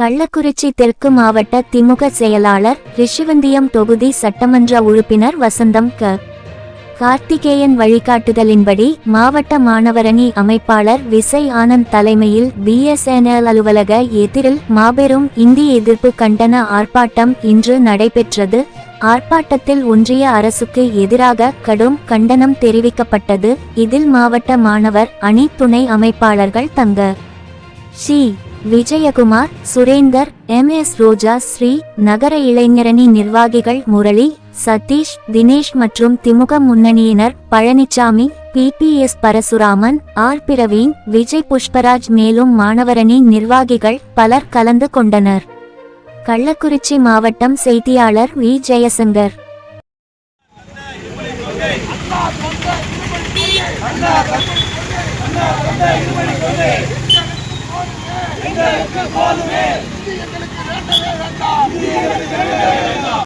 கள்ளக்குறிச்சி தெற்கு மாவட்ட திமுக செயலாளர் ரிஷிவந்தியம் தொகுதி சட்டமன்ற உறுப்பினர் வசந்தம் க. கார்த்திகேயன் வழிகாட்டுதலின்படி மாவட்ட மாணவரணி அமைப்பாளர் விசய் ஆனந்த் தலைமையில் பிஎஸ்என்எல் அலுவலக எதிரில் மாபெரும் இந்தி எதிர்ப்பு கண்டன ஆர்ப்பாட்டம் இன்று நடைபெற்றது. ஆர்ப்பாட்டத்தில் ஒன்றிய அரசுக்கு எதிராக கடும் கண்டனம் தெரிவிக்கப்பட்டது. இதில் மாவட்ட மாணவர் அணி துணை அமைப்பாளர்கள் தங்க. ஷி விஜயகுமார் சுரேந்தர் எம். எஸ். ரோஜா ஸ்ரீ நகர இளைஞரணி நிர்வாகிகள் முரளி சதீஷ் தினேஷ் மற்றும் திமுக முன்னணியினர் பழனிசாமி பிபிஎஸ் பரசுராமன் ஆர். பிரவீன் விஜய் புஷ்பராஜ் மேலும் மாணவரணி நிர்வாகிகள் பலர் கலந்து கொண்டனர். கள்ளக்குறிச்சி மாவட்டம் செய்தியாளர் V. Jayashankar. எங்களுக்கு வேண்டவே வேண்டாம்